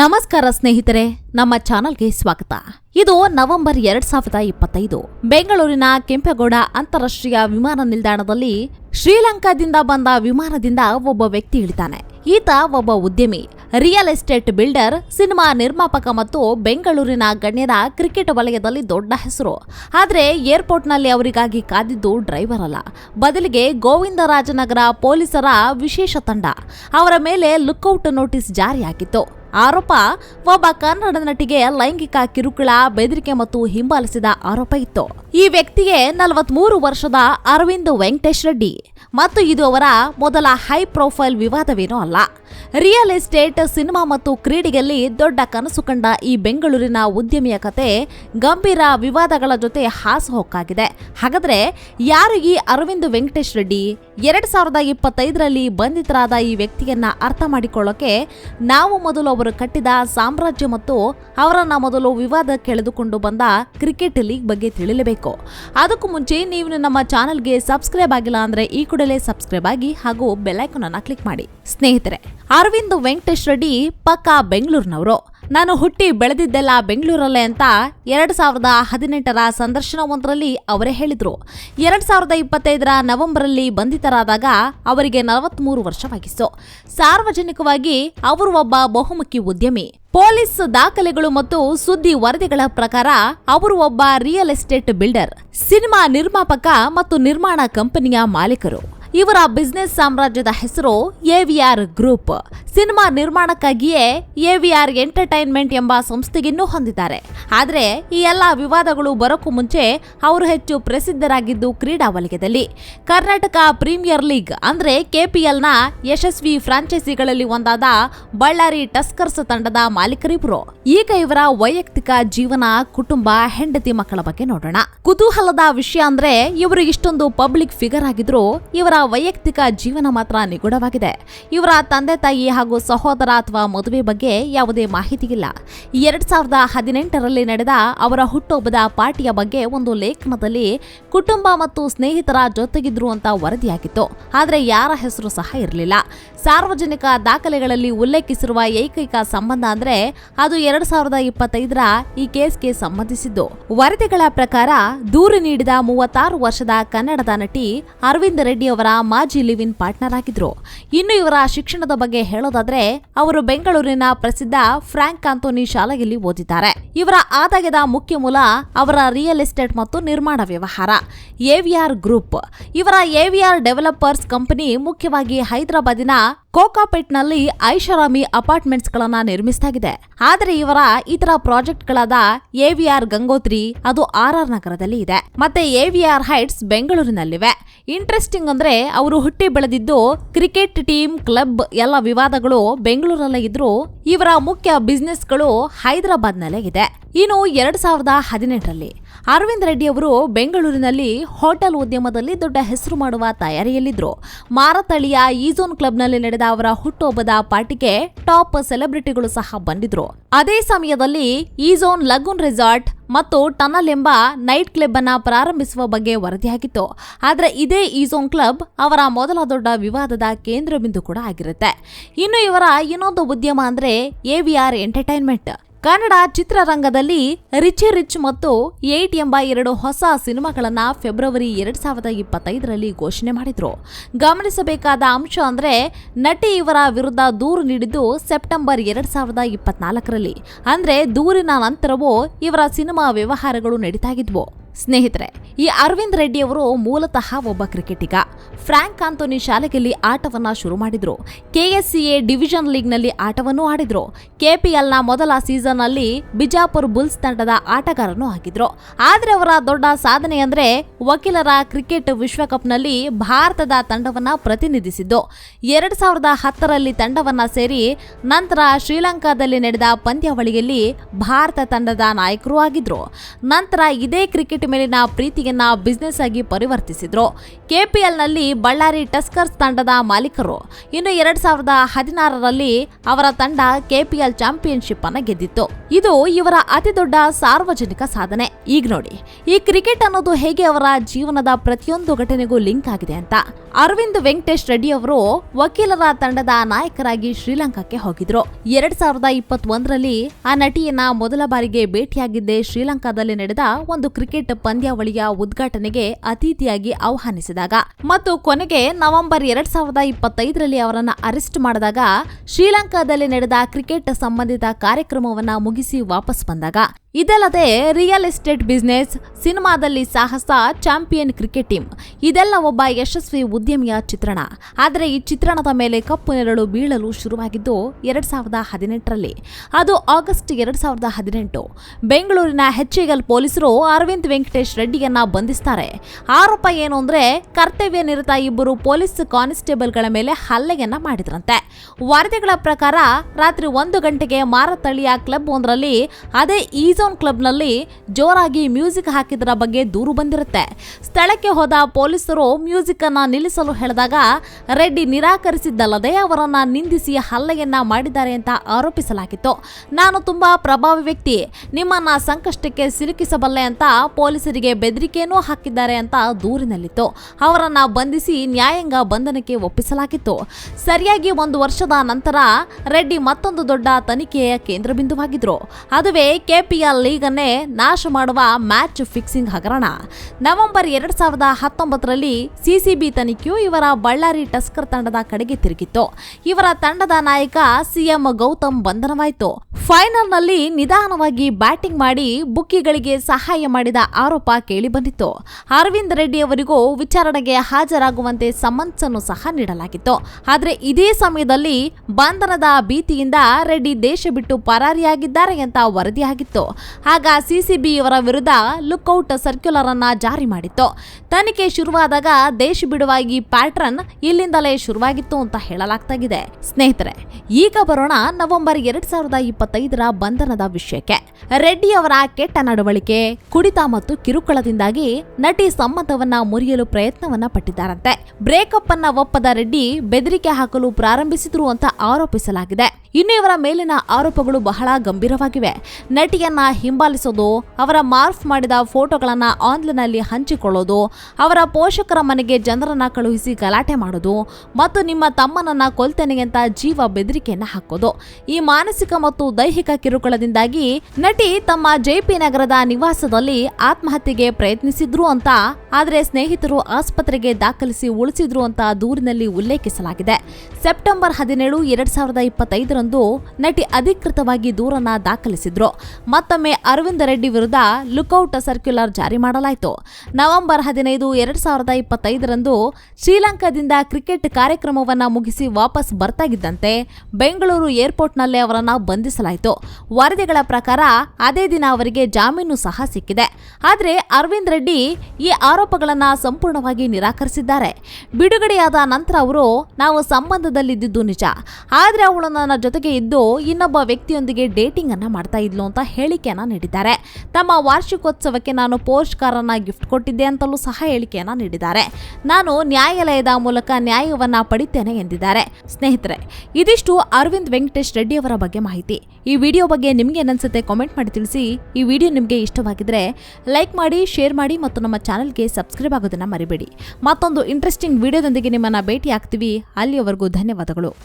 ನಮಸ್ಕಾರ ಸ್ನೇಹಿತರೆ ನಮ್ಮ ಚಾನಲ್ಗೆ ಸ್ವಾಗತ. ಇದು ನವೆಂಬರ್ ಎರಡ್ ಸಾವಿರದ ಇಪ್ಪತ್ತೈದು. ಬೆಂಗಳೂರಿನ ಕೆಂಪೇಗೌಡ ಅಂತಾರಾಷ್ಟ್ರೀಯ ವಿಮಾನ ನಿಲ್ದಾಣದಲ್ಲಿ ಶ್ರೀಲಂಕಾದಿಂದ ಬಂದ ವಿಮಾನದಿಂದ ಒಬ್ಬ ವ್ಯಕ್ತಿ ಇಳಿತಾನೆ ಈತ ಒಬ್ಬ ಉದ್ಯಮಿ, ರಿಯಲ್ ಎಸ್ಟೇಟ್ ಬಿಲ್ಡರ್, ಸಿನಿಮಾ ನಿರ್ಮಾಪಕ ಮತ್ತು ಬೆಂಗಳೂರಿನ ಗಣ್ಯರ ಕ್ರಿಕೆಟ್ ವಲಯದಲ್ಲಿ ದೊಡ್ಡ ಹೆಸರು. ಆದರೆ ಏರ್ಪೋರ್ಟ್ನಲ್ಲಿ ಅವರಿಗಾಗಿ ಕಾದಿದ್ದು ಡ್ರೈವರ್ ಅಲ್ಲ. ಬದಲಿಗೆ ಗೋವಿಂದರಾಜನಗರ ಪೊಲೀಸರ ವಿಶೇಷ ತಂಡ. ಅವರ ಮೇಲೆ ಲುಕ್ಔಟ್ ನೋಟಿಸ್ ಜಾರಿಯಾಗಿತ್ತು. ಆರೋಪ, ಒಬ್ಬ ಕನ್ನಡ ನಟಿಗೆ ಲೈಂಗಿಕ ಕಿರುಕುಳ ಬೆದರಿಕೆ ಮತ್ತು ಹಿಂಬಾಲಿಸಿದ ಆರೋಪ ಇತ್ತು. ಈ ವ್ಯಕ್ತಿಗೆ ನಲವತ್ಮೂರು ವರ್ಷದ ಅರವಿಂದ್ ವೆಂಕಟೇಶ್ ರೆಡ್ಡಿ. ಮತ್ತು ಇದು ಅವರ ಮೊದಲ ಹೈ ಪ್ರೊಫೈಲ್ ವಿವಾದವೇನೂ ಅಲ್ಲ. ರಿಯಲ್ ಎಸ್ಟೇಟ್ ಸಿನಿಮಾ ಮತ್ತು ಕ್ರೀಡೆಯಲ್ಲಿ ದೊಡ್ಡ ಕನಸು ಕಂಡ ಈ ಬೆಂಗಳೂರಿನ ಉದ್ಯಮಿಯ ಕತೆ ಗಂಭೀರ ವಿವಾದಗಳ ಜೊತೆ ಹಾಸುಹೊಕ್ಕಾಗಿದೆ ಹಾಗಾದ್ರೆ ಯಾರು ಈ ಅರವಿಂದ್ ವೆಂಕಟೇಶ್ ರೆಡ್ಡಿ ಎರಡ್ ಸಾವಿರದ ಇಪ್ಪತ್ತೈದರಲ್ಲಿ ಬಂಧಿತರಾದ ಈ ವ್ಯಕ್ತಿಯನ್ನ ಅರ್ಥ ಮಾಡಿಕೊಳ್ಳೋಕೆ ನಾವು ಮೊದಲು ಅವರು ಕಟ್ಟಿದ ಸಾಮ್ರಾಜ್ಯ ಮತ್ತು ಅವರನ್ನ ಮೊದಲು ವಿವಾದ ಕೆಳೆದುಕೊಂಡು ಬಂದ ಕ್ರಿಕೆಟ್ ಲೀಗ್ ಬಗ್ಗೆ ತಿಳಿಯಲೇಬೇಕು. ಅದಕ್ಕೂ ಮುಂಚೆ ನೀವು ನಮ್ಮ ಚಾನೆಲ್ಗೆ ಸಬ್ಸ್ಕ್ರೈಬ್ ಆಗಿಲ್ಲ ಅಂದ್ರೆ ಈ ಕೂಡಲೇ ಸಬ್ಸ್ಕ್ರೈಬ್ ಆಗಿ ಹಾಗೂ ಬೆಲ್ಲೈಕನ್ ಅನ್ನ ಕ್ಲಿಕ್ ಮಾಡಿ. ಸ್ನೇಹಿತರೆ ಅರವಿಂದ್ ವೆಂಕಟೇಶ್ ರೆಡ್ಡಿ ಪಕ್ಕಾ ಬೆಂಗಳೂರಿನವರು. ನಾನು ಹುಟ್ಟಿ ಬೆಳೆದಿದ್ದೆಲ್ಲ ಬೆಂಗಳೂರಲ್ಲೇ ಅಂತ ಎರಡ್ ಸಾವಿರದ ಹದಿನೆಂಟರ ಸಂದರ್ಶನವೊಂದರಲ್ಲಿ ಅವರೇ ಹೇಳಿದ್ರು. ಎರಡ್ ಸಾವಿರದ ಇಪ್ಪತ್ತೈದರ ನವೆಂಬರಲ್ಲಿ ಬಂಧಿತರಾದಾಗ ಅವರಿಗೆ ನಲವತ್ಮೂರು ವರ್ಷವಾಗಿತ್ತು. ಸಾರ್ವಜನಿಕವಾಗಿ ಅವರು ಒಬ್ಬ ಬಹುಮುಖಿ ಉದ್ಯಮಿ. ಪೊಲೀಸ್ ದಾಖಲೆಗಳು ಮತ್ತು ಸುದ್ದಿ ವರದಿಗಳ ಪ್ರಕಾರ ಅವರು ಒಬ್ಬ ರಿಯಲ್ ಎಸ್ಟೇಟ್ ಬಿಲ್ಡರ್, ಸಿನಿಮಾ ನಿರ್ಮಾಪಕ ಮತ್ತು ನಿರ್ಮಾಣ ಕಂಪನಿಯ ಮಾಲೀಕರು. ಇವರ ಬಿಸ್ನೆಸ್ ಸಾಮ್ರಾಜ್ಯದ ಹೆಸರು ಎವಿಆರ್ ಗ್ರೂಪ್. ಸಿನಿಮಾ ನಿರ್ಮಾಣಕ್ಕಾಗಿಯೇ ಎವಿಆರ್ ಎಂಟರ್ಟೈನ್ಮೆಂಟ್ ಎಂಬ ಸಂಸ್ಥೆಗಿನ್ನೂ ಹೊಂದಿದ್ದಾರೆ. ಆದರೆ ಈ ಎಲ್ಲ ವಿವಾದಗಳು ಬರೋಕ್ಕೂ ಮುಂಚೆ ಅವರು ಹೆಚ್ಚು ಪ್ರಸಿದ್ಧರಾಗಿದ್ದು ಕ್ರೀಡಾ ವಲಯದಲ್ಲಿ. ಕರ್ನಾಟಕ ಪ್ರೀಮಿಯರ್ ಲೀಗ್ ಅಂದ್ರೆ ಕೆಪಿಎಲ್ನ ಯಶಸ್ವಿ ಫ್ರಾಂಚೈಸಿಗಳಲ್ಲಿ ಒಂದಾದ ಬಳ್ಳಾರಿ ಟಸ್ಕರ್ಸ್ ತಂಡದ ಮಾಲೀಕರಿಬ್ರು. ಈಗ ಇವರ ವೈಯಕ್ತಿಕ ಜೀವನ, ಕುಟುಂಬ, ಹೆಂಡತಿ ಮಕ್ಕಳ ಬಗ್ಗೆ ನೋಡೋಣ. ಕುತೂಹಲದ ವಿಷಯ ಅಂದ್ರೆ ಇವರು ಇಷ್ಟೊಂದು ಪಬ್ಲಿಕ್ ಫಿಗರ್ ಆಗಿದ್ರು, ಇವರ ವೈಯಕ್ತಿಕ ಜೀವನ ಮಾತ್ರ ನಿಗೂಢವಾಗಿದೆ. ಇವರ ತಂದೆ ತಾಯಿ ಹಾಗೂ ಸಹೋದರ ಅಥವಾ ಮದುವೆ ಬಗ್ಗೆ ಯಾವುದೇ ಮಾಹಿತಿ ಇಲ್ಲ ಎರಡ್ ಸಾವಿರದ ಹದಿನೆಂಟರಲ್ಲಿ ನಡೆದ ಅವರ ಹುಟ್ಟುಹಬ್ಬದ ಪಾರ್ಟಿಯ ಬಗ್ಗೆ ಒಂದು ಲೇಖನದಲ್ಲಿ ಕುಟುಂಬ ಮತ್ತು ಸ್ನೇಹಿತರ ಜೊತೆಗಿದ್ರು ಅಂತ ವರದಿಯಾಗಿತ್ತು. ಆದರೆ ಯಾರ ಹೆಸರು ಸಹ ಇರಲಿಲ್ಲ. ಸಾರ್ವಜನಿಕ ದಾಖಲೆಗಳಲ್ಲಿ ಉಲ್ಲೇಖಿಸಿರುವ ಏಕೈಕ ಸಂಬಂಧ ಅಂದ್ರೆ ಅದು ಎರಡ್ ಸಾವಿರದ ಇಪ್ಪತ್ತೈದರ ಈ ಕೇಸ್ಗೆ ಸಂಬಂಧಿಸಿದ್ದು. ವರದಿಗಳ ಪ್ರಕಾರ ದೂರು ನೀಡಿದ ಮೂವತ್ತಾರು ವರ್ಷದ ಕನ್ನಡದ ನಟಿ ಅರವಿಂದ್ ರೆಡ್ಡಿ ಅವರ ಮಾಜಿ ಲಿವ್ ಇನ್ ಪಾರ್ಟ್ನರ್ ಆಗಿದ್ರು. ಇನ್ನು ಇವರ ಶಿಕ್ಷಣದ ಬಗ್ಗೆ ಹೇಳೋದಾದ್ರೆ, ಅವರು ಬೆಂಗಳೂರಿನ ಪ್ರಸಿದ್ಧ ಫ್ರಾಂಕ್ ಆಂಥೋನಿ ಶಾಲೆಯಲ್ಲಿ ಓದಿದ್ದಾರೆ. ಇವರ ಆದಾಯದ ಮುಖ್ಯ ಮೂಲ ಅವರ ರಿಯಲ್ ಎಸ್ಟೇಟ್ ಮತ್ತು ನಿರ್ಮಾಣ ವ್ಯವಹಾರ ಎವಿಆರ್ ಗ್ರೂಪ್. ಇವರ ಎವಿಆರ್ ಡೆವಲಪರ್ಸ್ ಕಂಪನಿ ಮುಖ್ಯವಾಗಿ ಹೈದರಾಬಾದಿನ ಕೋಕಾಪೇಟ್ನಲ್ಲಿ ಐಷಾರಾಮಿ ಅಪಾರ್ಟ್ಮೆಂಟ್ಸ್ ಗಳನ್ನ ನಿರ್ಮಿಸಲಾಗಿದೆ ಆದರೆ ಇವರ ಇತರ ಪ್ರಾಜೆಕ್ಟ್ಗಳಾದ ಎವಿಆರ್ ಗಂಗೋತ್ರಿ, ಅದು ಆರ್ ಆರ್ ನಗರದಲ್ಲಿ ಇದೆ. ಮತ್ತೆ ಎವಿಆರ್ ಹೈಟ್ಸ್ ಬೆಂಗಳೂರಿನಲ್ಲಿವೆ. ಇಂಟ್ರೆಸ್ಟಿಂಗ್ ಅಂದ್ರೆ ಅವರು ಹುಟ್ಟಿ ಬೆಳೆದಿದ್ದು ಕ್ರಿಕೆಟ್ ಟೀಮ್, ಕ್ಲಬ್ ಎಲ್ಲ ವಿವಾದಗಳು ಬೆಂಗಳೂರಲ್ಲೇ ಇದ್ರು ಇವರ ಮುಖ್ಯ ಬಿಸ್ನೆಸ್ಗಳು ಹೈದರಾಬಾದ್ನಲ್ಲೇ ಇದೆ. ಇನ್ನು ಎರಡ್ ಸಾವಿರದ ಹದಿನೆಂಟರಲ್ಲಿ ಅರವಿಂದ್ ರೆಡ್ಡಿ ಅವರು ಬೆಂಗಳೂರಿನಲ್ಲಿ ಹೋಟೆಲ್ ಉದ್ಯಮದಲ್ಲಿ ದೊಡ್ಡ ಹೆಸರು ಮಾಡುವ ತಯಾರಿಯಲ್ಲಿದ್ದರು ಮಾರತಳಿಯ ಈಜೋನ್ ಕ್ಲಬ್ನಲ್ಲಿ ನಡೆದ ಅವರ ಹುಟ್ಟುಹಬ್ಬದ ಪಾರ್ಟಿಗೆ ಟಾಪ್ ಸೆಲೆಬ್ರಿಟಿಗಳು ಸಹ ಬಂದಿದ್ರು. ಅದೇ ಸಮಯದಲ್ಲಿ ಈಜೋನ್ ಲಗುನ್ ರೆಸಾರ್ಟ್ ಮತ್ತು ಟನಲ್ ಎಂಬ ನೈಟ್ ಕ್ಲಬ್ ಅನ್ನ ಪ್ರಾರಂಭಿಸುವ ಬಗ್ಗೆ ವರದಿಯಾಗಿತ್ತು. ಆದರೆ ಇದೇ ಈಜೋನ್ ಕ್ಲಬ್ ಅವರ ಮೊದಲ ದೊಡ್ಡ ವಿವಾದದ ಕೇಂದ್ರ ಬಿಂದು ಕೂಡ ಆಗಿರುತ್ತೆ. ಇನ್ನು ಇವರ ಇನ್ನೊಂದು ಉದ್ಯಮ ಅಂದ್ರೆ ಎವಿಆರ್ ಎಂಟರ್ಟೈನ್ಮೆಂಟ್ ಕನ್ನಡ ಚಿತ್ರರಂಗದಲ್ಲಿ ರಿಚ್ ರಿಚ್ ಮತ್ತು ಏಟ್ ಎಂಬ ಎರಡು ಹೊಸ ಸಿನಿಮಾಗಳನ್ನ ಫೆಬ್ರವರಿ ಎರಡ್ ಸಾವಿರದ ಇಪ್ಪತ್ತೈದರಲ್ಲಿ ಘೋಷಣೆ ಮಾಡಿದ್ರು. ಗಮನಿಸಬೇಕಾದ ಅಂಶ ಅಂದ್ರೆ ನಟಿ ಇವರ ವಿರುದ್ಧ ದೂರು ನೀಡಿದ್ದು ಸೆಪ್ಟೆಂಬರ್ ಎರಡ್ ಸಾವಿರದ ಇಪ್ಪತ್ನಾಲ್ಕರಲ್ಲಿ. ಅಂದ್ರೆ ದೂರಿನ ನಂತರವೂ ಇವರ ಸಿನಿಮಾ ವ್ಯವಹಾರಗಳು ನಡೀತಾಗಿದ್ವು ಸ್ನೇಹಿತರೆ, ಈ ಅರವಿಂದ್ ರೆಡ್ಡಿ ಅವರು ಮೂಲತಃ ಒಬ್ಬ ಕ್ರಿಕೆಟಿಗ. ಫ್ರಾಂಕ್ ಆಂಥೋನಿ ಶಾಲೆಯಲ್ಲಿ ಆಟವನ್ನ ಶುರು ಮಾಡಿದ್ರು. ಕೆಎಸ್ಸಿಎ ಡಿವಿಷನ್ ಲೀಗ್ನಲ್ಲಿ ಆಟವನ್ನು ಆಡಿದ್ರು. ಕೆಪಿಎಲ್ನ ಮೊದಲ ಸೀಸನ್ನಲ್ಲಿ ಬಿಜಾಪುರ್ ಬುಲ್ಸ್ ತಂಡದ ಆಟಗಾರನು ಆಗಿದ್ರು. ಆದರೆ ಅವರ ದೊಡ್ಡ ಸಾಧನೆ ಅಂದ್ರೆ ವಕೀಲರ ಕ್ರಿಕೆಟ್ ವಿಶ್ವಕಪ್ನಲ್ಲಿ ಭಾರತದ ತಂಡವನ್ನ ಪ್ರತಿನಿಧಿಸಿದ್ದು. ಎರಡ್ ಸಾವಿರದ ಹತ್ತರಲ್ಲಿ ತಂಡವನ್ನ ಸೇರಿ ನಂತರ ಶ್ರೀಲಂಕಾದಲ್ಲಿ ನಡೆದ ಪಂದ್ಯಾವಳಿಯಲ್ಲಿ ಭಾರತ ತಂಡದ ನಾಯಕರು ಆಗಿದ್ರು. ನಂತರ ಇದೇ ಕ್ರಿಕೆಟ್ ಮೇಲಿನ ಪ್ರೀತಿಯನ್ನ ಬಿಸ್ನೆಸ್ ಆಗಿ ಪರಿವರ್ತಿಸಿದ್ರು. ಕೆಪಿಎಲ್ನಲ್ಲಿ ಬಳ್ಳಾರಿ ಟಸ್ಕರ್ಸ್ ತಂಡದ ಮಾಲೀಕರು. ಇನ್ನು ಎರಡ್ ಸಾವಿರದ ಹದಿನಾರರಲ್ಲಿ ಅವರ ತಂಡ ಕೆಪಿಎಲ್ ಚಾಂಪಿಯನ್ಶಿಪ್ ಅನ್ನ ಗೆದ್ದಿತ್ತು. ಇದು ಇವರ ಅತಿ ದೊಡ್ಡ ಸಾರ್ವಜನಿಕ ಸಾಧನೆ. ಈಗ ನೋಡಿ, ಈ ಕ್ರಿಕೆಟ್ ಅನ್ನೋದು ಹೇಗೆ ಅವರ ಜೀವನದ ಪ್ರತಿಯೊಂದು ಘಟನೆಗೂ ಲಿಂಕ್ ಆಗಿದೆ ಅಂತ. ಅರವಿಂದ್ ವೆಂಕಟೇಶ್ ರೆಡ್ಡಿ ಅವರು ವಕೀಲರ ತಂಡದ ನಾಯಕರಾಗಿ ಶ್ರೀಲಂಕಾಕ್ಕೆ ಹೋಗಿದ್ರು. ಎರಡ್ ಸಾವಿರದ ಇಪ್ಪತ್ತೊಂದರಲ್ಲಿ ಆ ನಟಿಯನ್ನ ಮೊದಲ ಬಾರಿಗೆ ಭೇಟಿಯಾಗಿದ್ದೇ ಶ್ರೀಲಂಕಾದಲ್ಲಿ ನಡೆದ ಒಂದು ಕ್ರಿಕೆಟ್ ಪಂದ್ಯಾವಳಿಯ ಉದ್ಘಾಟನೆಗೆ ಅತಿಥಿಯಾಗಿ ಆಹ್ವಾನಿಸಿದಾಗ ಮತ್ತು ಕೊನೆಗೆ ನವೆಂಬರ್ ಎರಡ್ ಸಾವಿರದ ಇಪ್ಪತ್ತೈದರಲ್ಲಿ ಅವರನ್ನು ಅರೆಸ್ಟ್ ಮಾಡಿದಾಗ ಶ್ರೀಲಂಕಾದಲ್ಲಿ ನಡೆದ ಕ್ರಿಕೆಟ್ ಸಂಬಂಧಿತ ಕಾರ್ಯಕ್ರಮವನ್ನ ಮುಗಿಸಿ ವಾಪಸ್ ಬಂದಾಗ ಇದಲ್ಲದೆ ರಿಯಲ್ ಎಸ್ಟೇಟ್ ಬಿಸ್ನೆಸ್, ಸಿನಿಮಾದಲ್ಲಿ ಸಾಹಸ, ಚಾಂಪಿಯನ್ ಕ್ರಿಕೆಟ್ ಟೀಮ್, ಇದೆಲ್ಲ ಒಬ್ಬ ಯಶಸ್ವಿ ಉದ್ಯಮಿಯ ಚಿತ್ರಣ. ಆದರೆ ಈ ಚಿತ್ರಣದ ಮೇಲೆ ಕಪ್ಪು ನೆರಳು ಬೀಳಲು ಶುರುವಾಗಿದ್ದು ಎರಡು ಸಾವಿರದ ಹದಿನೆಂಟರಲ್ಲಿ. ಅದು ಆಗಸ್ಟ್ ಎರಡು ಸಾವಿರದ ಹದಿನೆಂಟು. ಬೆಂಗಳೂರಿನ ಹೆಚ್ಚಿಗಲ್ ಪೊಲೀಸರು ಅರವಿಂದ್ ವೆಂಕಟೇಶ್ ರೆಡ್ಡಿಯನ್ನ ಬಂಧಿಸ್ತಾರೆ. ಆರೋಪ ಏನು ಅಂದರೆ, ಕರ್ತವ್ಯ ನಿರತ ಇಬ್ಬರು ಪೊಲೀಸ್ ಕಾನಿಸ್ಟೇಬಲ್ಗಳ ಮೇಲೆ ಹಲ್ಲೆಯನ್ನ ಮಾಡಿದ್ರಂತೆ. ವರದಿಗಳ ಪ್ರಕಾರ ರಾತ್ರಿ ಒಂದು ಗಂಟೆಗೆ ಮಾರತಳಿಯ ಕ್ಲಬ್ ಒಂದರಲ್ಲಿ ಅದೇ ಈಝೋನ್ ಕ್ಲಬ್ನಲ್ಲಿ ಜೋರಾಗಿ ಮ್ಯೂಸಿಕ್ ಹಾಕಿದರ ಬಗ್ಗೆ ದೂರು ಬಂದಿರುತ್ತೆ. ಸ್ಥಳಕ್ಕೆ ಹೋದ ಪೊಲೀಸರು ಮ್ಯೂಸಿಕ್ ಅನ್ನ ನಿಲ್ಲಿಸಲು ಹೇಳಿದಾಗ ರೆಡ್ಡಿ ನಿರಾಕರಿಸಿದ್ದಲ್ಲದೆ ಅವರನ್ನ ನಿಂದಿಸಿ ಹಲ್ಲೆಯನ್ನ ಮಾಡಿದ್ದಾರೆ ಅಂತ ಆರೋಪಿಸಲಾಗಿತ್ತು. ನಾನು ತುಂಬಾ ಪ್ರಭಾವಿ ವ್ಯಕ್ತಿ, ನಿಮ್ಮನ್ನ ಸಂಕಷ್ಟಕ್ಕೆ ಸಿಲುಕಿಸಬಲ್ಲೆ ಅಂತ ಪೊಲೀಸರಿಗೆ ಬೆದರಿಕೆಯನ್ನೂ ಹಾಕಿದ್ದಾರೆ ಅಂತ ದೂರಿನಲ್ಲಿತ್ತು. ಅವರನ್ನ ಬಂಧಿಸಿ ನ್ಯಾಯಾಂಗ ಬಂಧನಕ್ಕೆ ಒಪ್ಪಿಸಲಾಗಿತ್ತು. ಸರಿಯಾಗಿ ಒಂದು ವರ್ಷದ ನಂತರ ರೆಡ್ಡಿ ಮತ್ತೊಂದು ದೊಡ್ಡ ತನಿಖೆಯ ಕೇಂದ್ರ ಬಿಂದುವಾಗಿದ್ರು. ಅದುವೇ ಕೆಪಿಎಲ್ ಅನ್ನೇ ನಾಶ ಮಾಡುವ ಮ್ಯಾಚ್ ಫಿಕ್ಸಿಂಗ್ ಹಗರಣ. ನವೆಂಬರ್ ಎರಡ್ ಸಾವಿರದ ಹತ್ತೊಂಬತ್ತರಲ್ಲಿ ಸಿಸಿಬಿ ತನಿಖೆಯು ಇವರ ಬಳ್ಳಾರಿ ಟಸ್ಕರ್ ತಂಡದ ಕಡೆಗೆ ತಿರುಗಿತ್ತು. ಇವರ ತಂಡದ ನಾಯಕ ಸಿಎಂ ಗೌತಮ್ ಬಂಧನವಾಯಿತು. ಫೈನಲ್ನಲ್ಲಿ ನಿಧಾನವಾಗಿ ಬ್ಯಾಟಿಂಗ್ ಮಾಡಿ ಬುಕ್ಕಿಗಳಿಗೆ ಸಹಾಯ ಮಾಡಿದ ಆರೋಪ ಕೇಳಿಬಂದಿತ್ತು. ಅರವಿಂದ್ ರೆಡ್ಡಿ ಅವರಿಗೂ ವಿಚಾರಣೆಗೆ ಹಾಜರಾಗುವಂತೆ ಸಮನ್ಸ್ ಅನ್ನು ಸಹ ನೀಡಲಾಗಿತ್ತು. ಆದರೆ ಇದೇ ಸಮಯದಲ್ಲಿ ಬಂಧನದ ಭೀತಿಯಿಂದ ರೆಡ್ಡಿ ದೇಶ ಬಿಟ್ಟು ಪರಾರಿಯಾಗಿದ್ದಾರೆ ಅಂತ ವರದಿಯಾಗಿತ್ತು. ಆಗ ಸಿಸಿಬಿ ಇವರ ವಿರುದ್ಧ ಲುಕ್ಔಟ್ ಸರ್ಕ್ಯುಲರ್ ಅನ್ನ ಜಾರಿ ಮಾಡಿತ್ತು. ತನಿಖೆ ಶುರುವಾದಾಗ ದೇಶ ಬಿಡುವಾಗಿ ಪ್ಯಾಟ್ರನ್ ಇಲ್ಲಿಂದಲೇ ಶುರುವಾಗಿತ್ತು ಅಂತ ಹೇಳಲಾಗ್ತಾಗಿದೆ. ಸ್ನೇಹಿತರೆ, ಈಗ ಬರೋಣ ನವೆಂಬರ್ ಎರಡ್ ಸಾವಿರದ ಇಪ್ಪತ್ತೈದರ ಬಂಧನದ ವಿಷಯಕ್ಕೆ. ರೆಡ್ಡಿ ಅವರ ಕೆಟ್ಟ ನಡವಳಿಕೆ, ಕುಡಿತ ಮತ್ತು ಕಿರುಕುಳದಿಂದಾಗಿ ನಟಿ ಸಂಬಂಧವನ್ನ ಮುರಿಯಲು ಪ್ರಯತ್ನವನ್ನ ಪಟ್ಟಿದ್ದಾರಂತೆ. ಬ್ರೇಕಪ್ ಅನ್ನ ಒಪ್ಪದ ರೆಡ್ಡಿ ಬೆದರಿಕೆ ಹಾಕಲು ಪ್ರಾರಂಭಿಸಿದ್ರು ಅಂತ ಆರೋಪಿಸಲಾಗಿದೆ. ಇನ್ನು ಇವರ ಮೇಲಿನ ಆರೋಪಗಳು ಬಹಳ ಗಂಭೀರವಾಗಿವೆ. ನಟಿಯನ್ನ ಹಿಂಬಾಲಿಸೋದು, ಅವರ ಮಾರ್ಫ್ ಮಾಡಿದ ಫೋಟೋಗಳನ್ನು ಆನ್ಲೈನ್ನಲ್ಲಿ ಹಂಚಿಕೊಳ್ಳೋದು, ಅವರ ಪೋಷಕರ ಮನೆಗೆ ಜನರನ್ನ ಕಳುಹಿಸಿ ಗಲಾಟೆ ಮಾಡೋದು ಮತ್ತು ನಿಮ್ಮ ತಮ್ಮನನ್ನ ಕೊಲ್ತೇನೆ ಅಂತ ಜೀವ ಬೆದರಿಕೆಯನ್ನು ಹಾಕೋದು. ಈ ಮಾನಸಿಕ ಮತ್ತು ದೈಹಿಕ ಕಿರುಕುಳದಿಂದಾಗಿ ನಟಿ ತಮ್ಮ ಜೆಪಿ ನಗರದ ನಿವಾಸದಲ್ಲಿ ಆತ್ಮಹತ್ಯೆಗೆ ಪ್ರಯತ್ನಿಸಿದ್ರು ಅಂತ, ಆದರೆ ಸ್ನೇಹಿತರು ಆಸ್ಪತ್ರೆಗೆ ದಾಖಲಿಸಿ ಉಳಿಸಿದ್ರು ಅಂತ ದೂರಿನಲ್ಲಿ ಉಲ್ಲೇಖಿಸಲಾಗಿದೆ. ಸೆಪ್ಟೆಂಬರ್ ಹದಿನೇಳು, ಎರಡ್ ಸಾವಿರದ ಇಪ್ಪತ್ತೈದರಂದು ನಟಿ ಅಧಿಕೃತವಾಗಿ ದೂರನ್ನ ದಾಖಲಿಸಿದ್ರು. ಮತ್ತೊಮ್ಮೆ ಅರವಿಂದ ರೆಡ್ಡಿ ವಿರುದ್ಧ ಲುಕೌಟ್ ಸರ್ಕ್ಯುಲರ್ ಜಾರಿ ಮಾಡಲಾಯಿತು. ನವೆಂಬರ್ ಹದಿನೈದು, ಎರಡ್ ಸಾವಿರದ ಇಪ್ಪತ್ತೈದರಂದು ಶ್ರೀಲಂಕಾದಿಂದ ಕ್ರಿಕೆಟ್ ಕಾರ್ಯಕ್ರಮವನ್ನ ಮುಗಿಸಿ ವಾಪಸ್ ಬರ್ತಾಗಿದ್ದಂತೆ ಬೆಂಗಳೂರು ಏರ್ಪೋರ್ಟ್ನಲ್ಲೇ ಅವರನ್ನ ಬಂಧಿಸಲಾಯಿತು. ವರದಿಗಳ ಪ್ರಕಾರ ಅದೇ ದಿನ ಅವರಿಗೆ ಜಾಮೀನು ಸಹ ಸಿಕ್ಕಿದೆ. ಆದರೆ ಅರವಿಂದ್ ರೆಡ್ಡಿ ಈ ಆರೋಪಗಳನ್ನ ಸಂಪೂರ್ಣವಾಗಿ ನಿರಾಕರಿಸಿದ್ದಾರೆ. ಬಿಡುಗಡೆಯಾದ ನಂತರ ಅವರು ನಾವು ಸಂಬಂಧದಲ್ಲಿದ್ದುದು ನಿಜ. ಆದರೆ ಅವಳು ನನ್ನ ಜೊತೆಗೆ ಇದ್ದು ಇನ್ನೊಬ್ಬ ವ್ಯಕ್ತಿಯೊಂದಿಗೆ ಡೇಟಿಂಗ್ ಅನ್ನ ಮಾಡ್ತಾ ಇದ್ಲು ಅಂತ ಹೇಳಿಕೆಯನ್ನ ನೀಡಿದ್ದಾರೆ. ತಮ್ಮ ವಾರ್ಷಿಕೋತ್ಸವಕ್ಕೆ ನಾನು ಪೋಸ್ಟ್ ಕಾರನ್ನ ಗಿಫ್ಟ್ ಕೊಟ್ಟಿದ್ದೆ ಅಂತಲೂ ಸಹ ಹೇಳಿಕೆಯನ್ನ ನೀಡಿದ್ದಾರೆ. ನಾನು ನ್ಯಾಯಾಲಯದ ಮೂಲಕ ನ್ಯಾಯವನ್ನ ಪಡಿತೇನೆ ಎಂದಿದ್ದಾರೆ. ಸ್ನೇಹಿತರೆ, ಇದಿಷ್ಟು ಅರವಿಂದ್ ವೆಂಕಟೇಶ್ ರೆಡ್ಡಿ ಅವರ ಬಗ್ಗೆ ಮಾಹಿತಿ. ಈ ವಿಡಿಯೋ ಬಗ್ಗೆ ನಿಮ್ಗೆ ಏನನ್ಸುತ್ತೆ ಕಾಮೆಂಟ್ ಮಾಡಿ ತಿಳಿಸಿ. ಈ ವಿಡಿಯೋ ನಿಮಗೆ ಇಷ್ಟವಾಗಿದ್ರೆ ಲೈಕ್ ಮಾಡಿ ಶೇರ್ ಮಾಡಿ ಮತ್ತು ನಮ್ಮ ಚಾನಲ್ಗೆ ಸಬ್ಸ್ಕ್ರೈಬ್ ಆಗೋದನ್ನ ಮರಿಬೇಡಿ. ಮತ್ತೊಂದು ಇಂಟ್ರೆಸ್ಟಿಂಗ್ ವಿಡಿಯೋದೊಂದಿಗೆ ನಿಮ್ಮನ್ನ ಭೇಟಿ ಆಗ್ತೀವಿ ಅಲ್ಲಿಯವರೆಗೂ ಧನ್ಯವಾದಗಳು.